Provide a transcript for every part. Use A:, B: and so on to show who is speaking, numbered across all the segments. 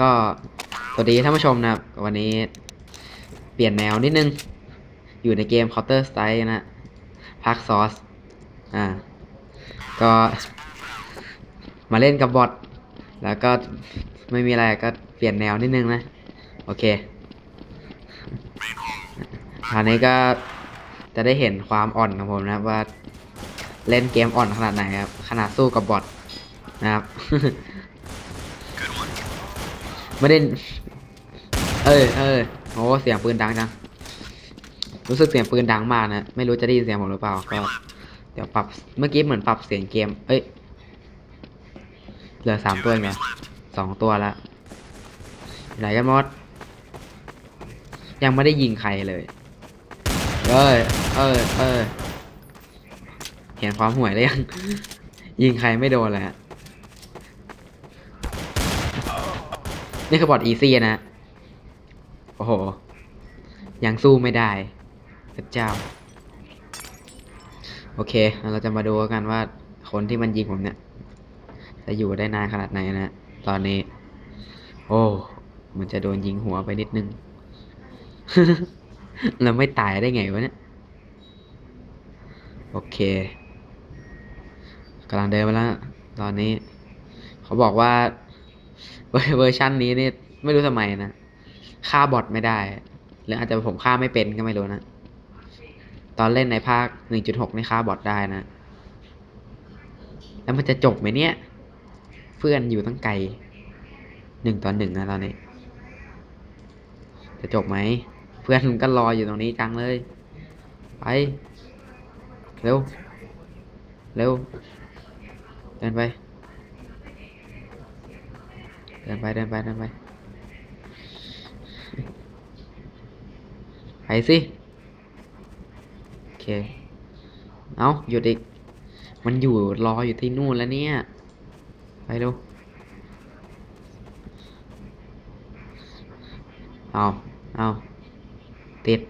A: ก็สวัสดีท่านผู้ชมนะครับ วันนี้เปลี่ยนแนวนิดนึง อยู่ในเกม Counter Strike นะพักซอสอ่า ก็มาเล่นกับบอทแล้วก็ไม่มีอะไรก็เปลี่ยนแนวนิดนึงนะ โอเคคราวนี้ก็จะได้เห็นความอ่อนของผมนะว่าเล่นเกมอ่อนขนาดไหนครับ ขนาดสู้กับบอทนะครับ ไม่ได้ เออเออโอ้เสียงปืนดังจัง รู้สึกเสียงปืนดังมากนะ ไม่รู้จะได้ยินเสียงผมหรือเปล่า ก็ เดี๋ยวปรับ เมื่อกี้เหมือนปรับเสียงเกม เอ้ย เหลือสามตัวเองเหรอสองตัวละไหนกันหมดยังไม่ได้ยิงใครเลย เอ้ยเออ เออ เห็นความห่วยได้ยัง ยิงใครไม่โดนเลยฮะ นี่คือบอทอีซี่นะ โอ้โห ยังสู้ไม่ได้พระเจ้า โอเค เราจะมาดูกันว่าคนที่มันยิงผมเนี่ย จะอยู่ได้นานขนาดไหนนะ ตอนนี้ โอ้มันจะโดนยิงหัวไปนิดนึง เราไม่ตายได้ไงวะเนี่ย โอเคกำลังเดินมาแล้ว ตอนนี้ เขาบอกว่า เวอร์ชันนี้นี่ไม่รู้ทำไมนะฆ่าบอทไม่ได้ หรืออาจจะผมฆ่าไม่เป็นก็ไม่รู้นะ ตอนเล่นในภาค 1.6นี่ฆ่าบอทได้นะ แล้วมันจะจบไหมเนี่ย เพื่อนอยู่ตั้งไกลหนึ่งต่อหนึ่งนะตอนนี้ จะจบไหม เพื่อนก็รออยู่ตรงนี้จังเลย ไป เร็ว เร็ว เดินไป ดินไปเดินไปเดินไปไปสิโอเคเอาหยุดอีก มันอยู่รออยู่ที่นู่นแล้วเนี่ย ไปเร็วเอาเอาติด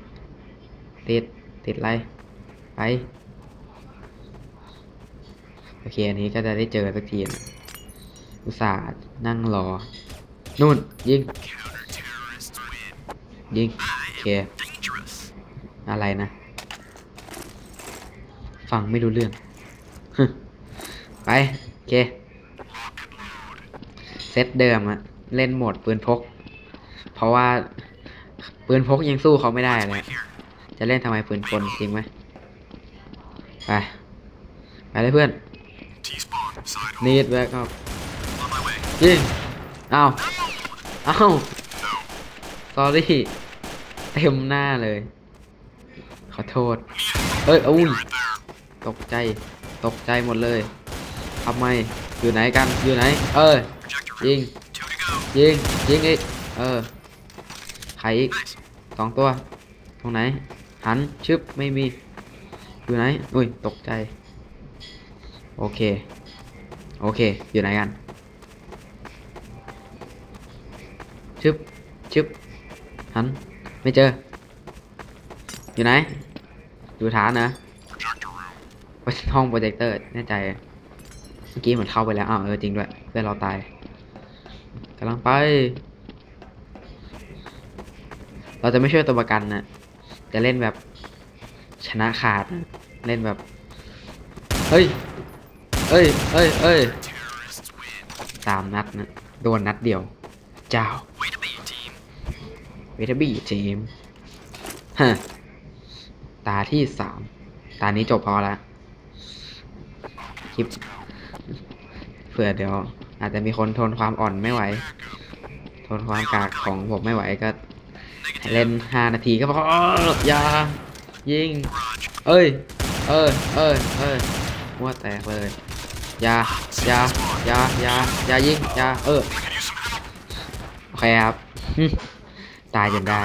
A: ติด ติดอะไร ไป โอเค อันนี้ก็จะได้เจอสักทีนะ อุตส่าห์นั่งรอ นู่น ยิง ยิง โอเค อะไรนะ ฟังไม่รู้เรื่อง ไป โอเค เซตเดิมอะเล่นโหมดปืนพก เพราะว่า ปืนพกยังสู้เขาไม่ได้เลยจะเล่นทำไมปืนกลจริงไหมไป ไปเลยเพื่อน นีดแบ็กอัพ ยิงเอาเอาสอรี่เต็มหน้าเลย ขอโทษ เอ้ยอุ้ยตกใจ ตกใจหมดเลยทำไม อยู่ไหนกัน อยู่ไหน เออ ยิง ยิง ยิงอีก เออใครอีกสองตัว ตรงไหน หัน ชึบ ไม่มี อยู่ไหน อุ้ย ตกใจ โอเค โอเค อยู่ไหนกัน ชึบชึบหัน ไม่เจอ อยู่ไหน อยู่ฐานนะห้องโปรเจคเตอร์ แน่ใจ เมื่อกี้เหมือนเข้าไปแล้ว อ้าวเออจริงด้วยเพื่อนเราตายกำลังไป เราจะไม่ช่วยตัวประกันนะจะเล่นแบบชนะขาด เล่นแบบ เฮ้ยเอ้ยเอ้ยเอ้ยสามนัดนะ โดนนัดเดียว เจ้า เวทบี้ทีมฮะตาที่สามตานี้จบพอละคลิปเผื่อเดี๋ยว อาจจะมีคนทนความอ่อนไม่ไหว ทนความกากของผมไม่ไหวก็เล่นห้านาทีก็พออย่ายิง เอ้ย เออเออเออมั่วแตกเลยอย่าอย่าอย่าอย่าอย่ายิงอย่าเออโอเคครับ ตายจนได้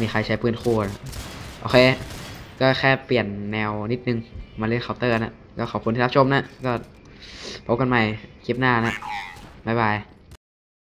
A: มีใครใช้ปืนโค่นโอเค ก็แค่เปลี่ยนแนวนิดนึง มาเล่นเคาน์เตอร์นะ ก็ขอบคุณที่รับชมนะ ก็พบกันใหม่คลิปหน้านะ บ๊ายบาย